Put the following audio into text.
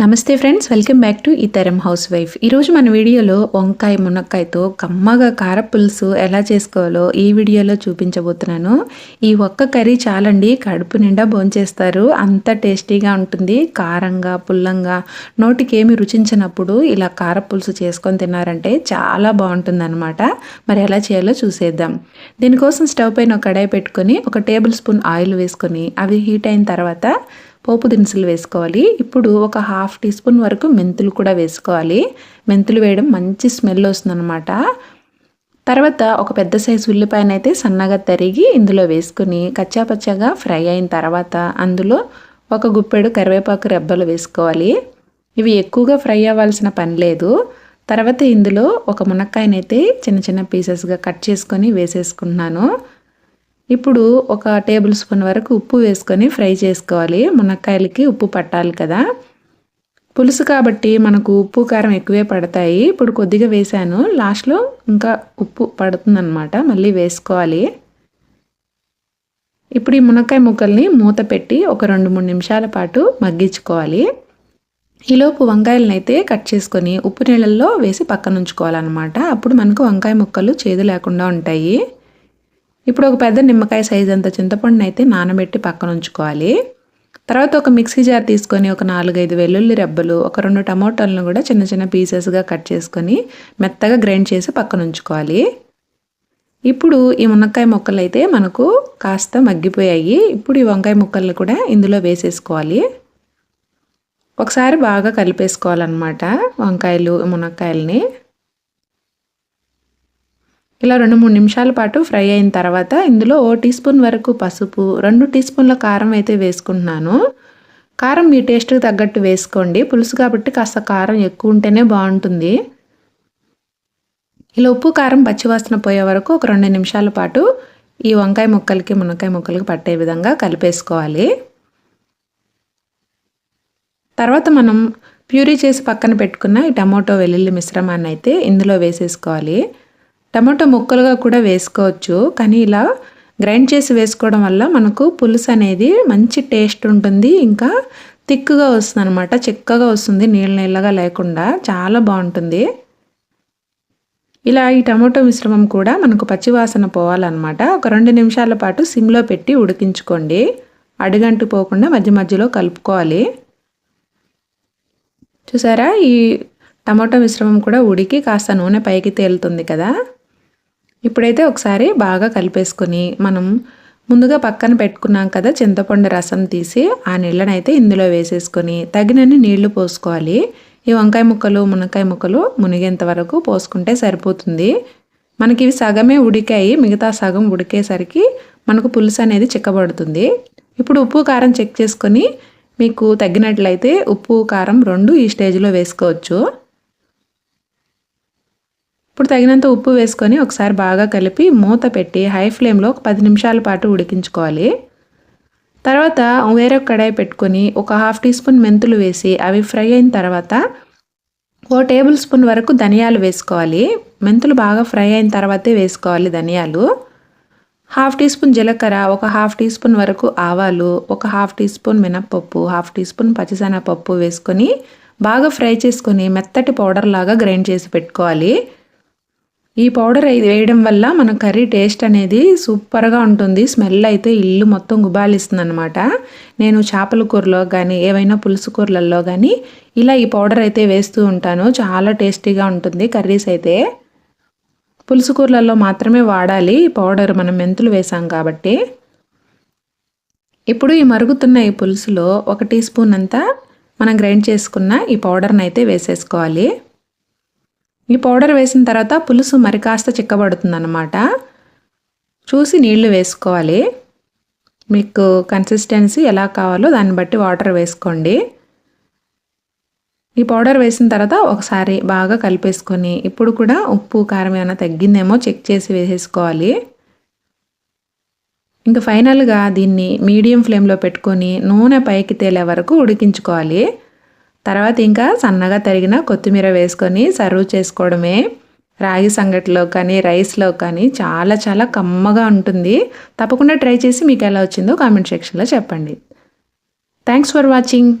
నమస్తే friends welcome back to ఇతరం housewife ఈరోజు మన వీడియోలో వంకాయ మునక్కాయతో కమ్మగా కార పులుసు ఎలా చేసుకోవాలో ఈ వీడియోలో చూపించబోతున్నాను. ఈ ఒక్క కర్రీ చాలండి కడుపు నిండా భోంచేస్తారు. అంత టేస్టీగా ఉంటుంది. కారంగా పుల్లంగా నోటికి ఏమి రుచించినప్పుడు ఇలా కార పులుసు చేసుకొని తిన్నారంటే చాలా బాగుంటుంది అనమాట మరి ఎలా చేయాలో చూసేద్దాం. దీనికోసం స్టవ్ పైన ఒక కడాయి పెట్టుకొని ఒక టేబుల్ స్పూన్ ఆయిల్ వేసుకొని అవి హీట్ అయిన తర్వాత పోపు దినుసులు వేసుకోవాలి. ఇప్పుడు ఒక హాఫ్ టీ స్పూన్ వరకు మెంతులు కూడా వేసుకోవాలి. మెంతులు వేయడం మంచి స్మెల్ వస్తుందన్నమాట. తర్వాత ఒక పెద్ద సైజు ఉల్లిపాయన అయితే సన్నగా తరిగి ఇందులో వేసుకుని కచ్చాపచ్చగా ఫ్రై అయిన తర్వాత అందులో ఒక గుప్పెడు కరివేపాకు రెబ్బలు వేసుకోవాలి. ఇవి ఎక్కువగా ఫ్రై అవ్వాల్సిన పని లేదు. తర్వాత ఇందులో ఒక మునక్కాయనైతే చిన్న చిన్న పీసెస్గా కట్ చేసుకొని వేసేసుకుంటున్నాను. ఇప్పుడు ఒక టేబుల్ స్పూన్ వరకు ఉప్పు వేసుకొని ఫ్రై చేసుకోవాలి. మునక్కాయలకి ఉప్పు పట్టాలి కదా. పులుసు కాబట్టి మనకు ఉప్పు కారం ఎక్కువే పడతాయి. ఇప్పుడు కొద్దిగా వేసాను. లాస్ట్లో ఇంకా ఉప్పు పడుతుందన్నమాట. మళ్ళీ వేసుకోవాలి. ఇప్పుడు ఈ మునక్కాయ ముక్కల్ని మూత పెట్టి ఒక రెండు మూడు నిమిషాల పాటు మగ్గించుకోవాలి. ఈలోపు వంకాయలను అయితే కట్ చేసుకొని ఉప్పు నీళ్ళల్లో వేసి పక్కన ఉంచుకోవాలన్నమాట. అప్పుడు మనకు వంకాయ ముక్కలు చేదు లేకుండా ఉంటాయి. ఇప్పుడు ఒక పెద్ద నిమ్మకాయ సైజ్ అంత చింతపండుని అయితే నానబెట్టి పక్కన ఉంచుకోవాలి. తర్వాత ఒక మిక్సీ జార్ తీసుకొని ఒక నాలుగైదు వెల్లుల్లి రెబ్బలు ఒక రెండు టమోటాలను కూడా చిన్న చిన్న పీసెస్గా కట్ చేసుకొని మెత్తగా గ్రైండ్ చేసి పక్కన ఉంచుకోవాలి. ఇప్పుడు ఈ మునక్కాయ ముక్కలు అయితే మనకు కాస్త మగ్గిపోయాయి. ఇప్పుడు ఈ వంకాయ ముక్కలను కూడా ఇందులో వేసేసుకోవాలి. ఒకసారి బాగా కలిపేసుకోవాలన్నమాట వంకాయలు మునక్కాయలని. ఇలా రెండు మూడు నిమిషాల పాటు ఫ్రై అయిన తర్వాత ఇందులో ఓ టీ స్పూన్ వరకు పసుపు రెండు టీ స్పూన్ల కారం అయితే వేసుకుంటున్నాను. కారం మీ టేస్ట్కి తగ్గట్టు వేసుకోండి. పులుసు కాబట్టి కాస్త కారం ఎక్కువ ఉంటేనే బాగుంటుంది. ఇలా ఉప్పు కారం పచ్చివాసన పోయే వరకు ఒక రెండు నిమిషాల పాటు ఈ వంకాయ ముక్కలకి మునక్కాయ ముక్కలకి పట్టే విధంగా కలిపేసుకోవాలి. తర్వాత మనం ప్యూరీ చేసి పక్కన పెట్టుకున్న ఈ టమాటో వెల్లుల్లి మిశ్రమాన్ని అయితే ఇందులో వేసేసుకోవాలి. టమాటో ముక్కలుగా కూడా వేసుకోవచ్చు. కానీ ఇలా గ్రైండ్ చేసి వేసుకోవడం వల్ల మనకు పులుసు అనేది మంచి టేస్ట్ ఉంటుంది. ఇంకా థిక్గా వస్తుంది అనమాట చిక్కగా వస్తుంది. నీళ్ళ నీళ్ళగా లేకుండా చాలా బాగుంటుంది. ఇలా ఈ టమాటో మిశ్రమం కూడా మనకు పచ్చివాసన పోవాలన్నమాట. ఒక రెండు నిమిషాల పాటు సిమ్లో పెట్టి ఉడికించుకోండి. అడుగంటు పోకుండా మధ్య మధ్యలో కలుపుకోవాలి. చూసారా? ఈ టమాటో మిశ్రమం కూడా ఉడికి కాస్త నూనె పైకి తేలుతుంది కదా? ఇప్పుడైతే ఒకసారి బాగా కలిపేసుకొని మనం ముందుగా పక్కన పెట్టుకున్నాం కదా చింతపండు రసం తీసి ఆ నీళ్ళనైతే ఇందులో వేసేసుకొని తగినన్ని నీళ్ళు పోసుకోవాలి. ఈ వంకాయ ముక్కలు మునక్కాయ ముక్కలు మునిగేంత వరకు పోసుకుంటే సరిపోతుంది. మనకి ఇవి సగమే ఉడికాయి మిగతా సగం ఉడికేసరికి మనకు పులుసు అనేది చిక్కబడుతుంది. ఇప్పుడు ఉప్పు కారం చెక్ చేసుకొని మీకు తగ్గినట్లయితే ఉప్పు కారం రెండు ఈ స్టేజ్లో వేసుకోవచ్చు. ఇప్పుడు తగినంత ఉప్పు వేసుకొని ఒకసారి బాగా కలిపి మూత పెట్టి హై ఫ్లేమ్లో ఒక పది నిమిషాల పాటు ఉడికించుకోవాలి. తర్వాత వేరొక కడాయి పెట్టుకొని ఒక హాఫ్ టీ స్పూన్ మెంతులు వేసి అవి ఫ్రై అయిన తర్వాత ఓ టేబుల్ స్పూన్ వరకు ధనియాలు వేసుకోవాలి. మెంతులు బాగా ఫ్రై అయిన తర్వాతే వేసుకోవాలి ధనియాలు. హాఫ్ టీ స్పూన్ జీలకర్ర ఒక హాఫ్ టీ స్పూన్ వరకు ఆవాలు ఒక హాఫ్ టీ స్పూన్ మినప్పప్పు హాఫ్ టీ స్పూన్ పచ్చిశనగపప్పు వేసుకొని బాగా ఫ్రై చేసుకొని మెత్తటి పౌడర్ లాగా గ్రైండ్ చేసి పెట్టుకోవాలి. ఈ పౌడర్ వేయడం వల్ల మన కర్రీ టేస్ట్ అనేది సూపర్గా ఉంటుంది. స్మెల్ అయితే ఇల్లు మొత్తం గుబాలిస్తుంది అనమాట నేను చేపల కూరలో కానీ ఏవైనా పులుసు కూరలలో కానీ ఇలా ఈ పౌడర్ అయితే వేస్తూ ఉంటాను. చాలా టేస్టీగా ఉంటుంది కర్రీస్ అయితే. పులుసు కూరలలో మాత్రమే వాడాలి. ఈ పౌడర్ మనం మెంతులు వేసాం కాబట్టి. ఇప్పుడు ఈ మరుగుతున్న ఈ పులుసులో ఒక టీ స్పూన్ అంతా మనం గ్రైండ్ చేసుకున్న ఈ పౌడర్ని అయితే వేసేసుకోవాలి. ఈ పౌడర్ వేసిన తర్వాత పులుసు మరి కాస్త చిక్కబడుతుందన్నమాట. చూసి నీళ్ళు వేసుకోవాలి. మీకు కన్సిస్టెన్సీ ఎలా కావాలో దాన్ని బట్టి వాటర్ వేసుకోండి. ఈ పౌడర్ వేసిన తర్వాత ఒకసారి బాగా కలిపేసుకొని ఇప్పుడు కూడా ఉప్పు కారం ఏమైనా తగ్గిందేమో చెక్ చేసి వేసేసుకోవాలి. ఇంకా ఫైనల్గా దీన్ని మీడియం ఫ్లేమ్లో పెట్టుకొని నూనె పైకి తేలే వరకు ఉడికించుకోవాలి. తర్వాత ఇంకా సన్నగా తరిగిన కొత్తిమీర వేసుకొని సర్వ్ చేసుకోవడమే. రాగి సంగట్లో కానీ రైస్లో కానీ చాలా చాలా కమ్మగా ఉంటుంది. తప్పకుండా ట్రై చేసి మీకు ఎలా వచ్చిందో కామెంట్ సెక్షన్లో చెప్పండి. Thanks for watching